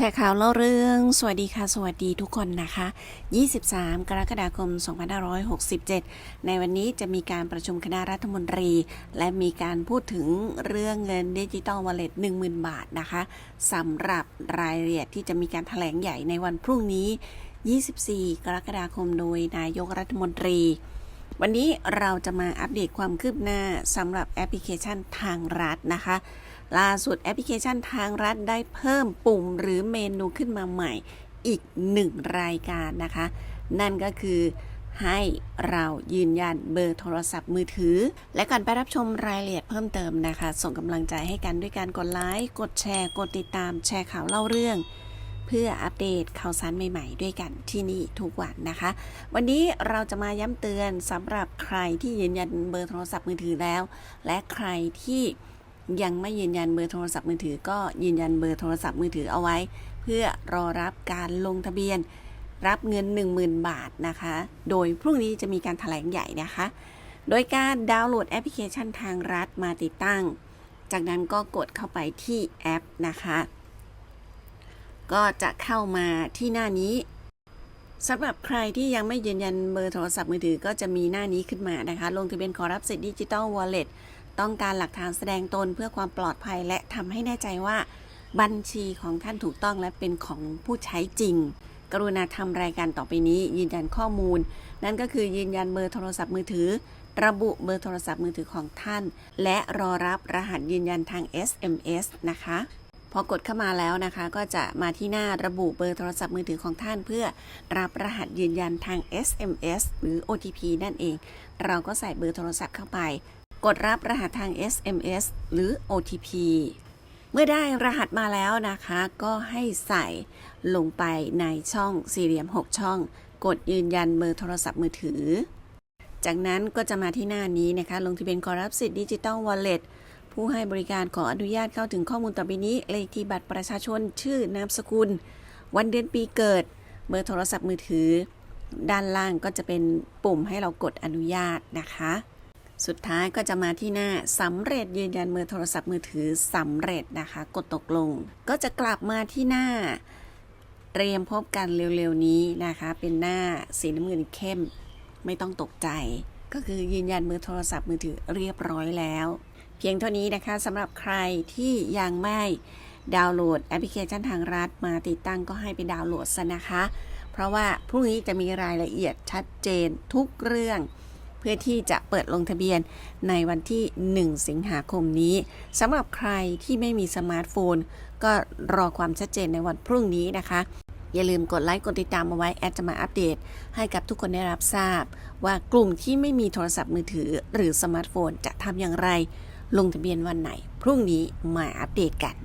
แชร์ข่าวเล่าเรื่อง สวัสดีค่ะ สวัสดีทุกคนนะคะ 23 กรกฎาคม 2567 ในวันนี้จะมีการประชุมคณะรัฐมนตรี และมีการพูดถึงเรื่องเงินดิจิตอลวอลเล็ต10,000 บาทนะคะสำหรับรายละเอียดที่จะมีการถแถลงใหญ่ในวันพรุ่งนี้ 24 กรกฎาคมโดยนายกรัฐมนตรี วันนี้เราจะมาอัปเดตความคืบหน้าสำหรับแอปพลิเคชันทางรัฐนะคะ ล่าสุดแอปพลิเคชันทางรัฐได้เพิ่มปุ่มหรือเมนูขึ้นมาใหม่อีกหนึ่งรายการนะคะ นั่นก็คือให้เรายืนยันเบอร์โทรศัพท์มือถือ และก่อนไปรับชมรายละเอียดเพิ่มเติมนะคะ ส่งกำลังใจให้กันด้วยการกดไลค์กดแชร์ กดติดตามแชร์ข่าวเล่าเรื่อง เพื่ออัปเดตข่าวสารใหม่ๆ ด้วยกันที่นี่ทุกวันนะคะ วันนี้เราจะมาย้ำเตือนสำหรับใครที่ยืนยันเบอร์โทรศัพท์มือถือแล้ว และใครที่ยังไม่ยืนยันเบอร์โทรศัพท์มือถือ ก็ยืนยันเบอร์โทรศัพท์มือถือเอาไว้ เพื่อรอรับการลงทะเบียน รับเงิน 10,000 บาทนะคะ โดยพรุ่งนี้จะมีการถแถลงใหญ่นะคะ โดยการดาวน์โหลดแอปพลิเคชันทางรัฐมาติดตั้ง จากนั้นก็กดเข้าไปที่แอปนะคะ ก็จะเข้ามาที่หน้านี้สำหรับใครที่ยังไม่ยืนยันเบอร์โทรศัพท์มือถือก็จะมีหน้านี้ขึ้นมานะคะ ลงทะเบียนขอรับสิทธิดิจิตอลวอลเล็ตต้องการหลักฐานแสดงตนเพื่อความปลอดภัยและทำให้แน่ใจว่า บัญชีของท่านถูกต้องและเป็นของผู้ใช้จริง กรุณาทำรายการต่อไปนี้ยืนยันข้อมูล นั่นก็คือยืนยันเบอร์โทรศัพท์มือถือ ระบุเบอร์โทรศัพท์มือถือของท่าน และรอรับรหัสยืนยันทาง SMS นะคะ พอกดเข้ามาแล้วนะคะ ก็จะมาที่หน้าระบุเบอร์โทรศัพท์มือถือของท่านเพื่อรับรหัสยืนยันทาง SMS หรือ OTP นั่นเอง เราก็ใส่เบอร์โทรศัพท์เข้าไป กดรับรหัสทาง SMS หรือ OTP เมื่อได้รหัสมาแล้วนะคะ ก็ให้ใส่ลงไปในช่องสี่เหลี่ยม 6 ช่อง กดยืนยันเบอร์โทรศัพท์มือถือ จากนั้นก็จะมาที่หน้านี้นะคะ ลงทะเบียนขอรับสิทธิ์ดิจิตอลวอลเล็ต ผู้ให้บริการขออนุญาตเข้าถึงข้อมูลต่อไปนี้ เลขที่บัตรประชาชน ชื่อนามสกุล วันเดือนปีเกิด เบอร์โทรศัพท์มือถือ ด้านล่างก็จะเป็นปุ่มให้เรากดอนุญาตนะคะ สุดท้ายก็จะมาที่หน้าสำเร็จยืนยันเบอร์โทรศัพท์มือถือสำเร็จนะคะ กดตกลง ก็จะกลับมาที่หน้าเตรียมพบกันเร็วๆนี้นะคะ เป็นหน้าสีน้ำเงินเข้ม ไม่ต้องตกใจ ก็คือยืนยันเบอร์โทรศัพท์มือถือเรียบร้อยแล้ว เพียงเท่านี้นะคะสำหรับใครที่ยังไม่ดาวน์โหลดแอปพลิเคชันทางรัฐมาติดตั้งก็ให้ไปดาวน์โหลดซะนะคะ เพราะว่าพรุ่งนี้จะมีรายละเอียดชัดเจนทุกเรื่อง เพื่อที่จะเปิดลงทะเบียนในวันที่ 1 สิงหาคมนี้สำหรับใครที่ไม่มีสมาร์ทโฟน ก็รอความชัดเจนในวันพรุ่งนี้นะคะอย่าลืมกดไลค์กดติดตามเอาไว้แอดจะมาอัปเดต ให้กับทุกคนได้รับทราบ ว่ากลุ่มที่ไม่มีโทรศัพท์มือถือ หรือสมาร์ทโฟนจะทำอย่างไร ลงทะเบียนวันไหน พรุ่งนี้มาอัปเดตกัน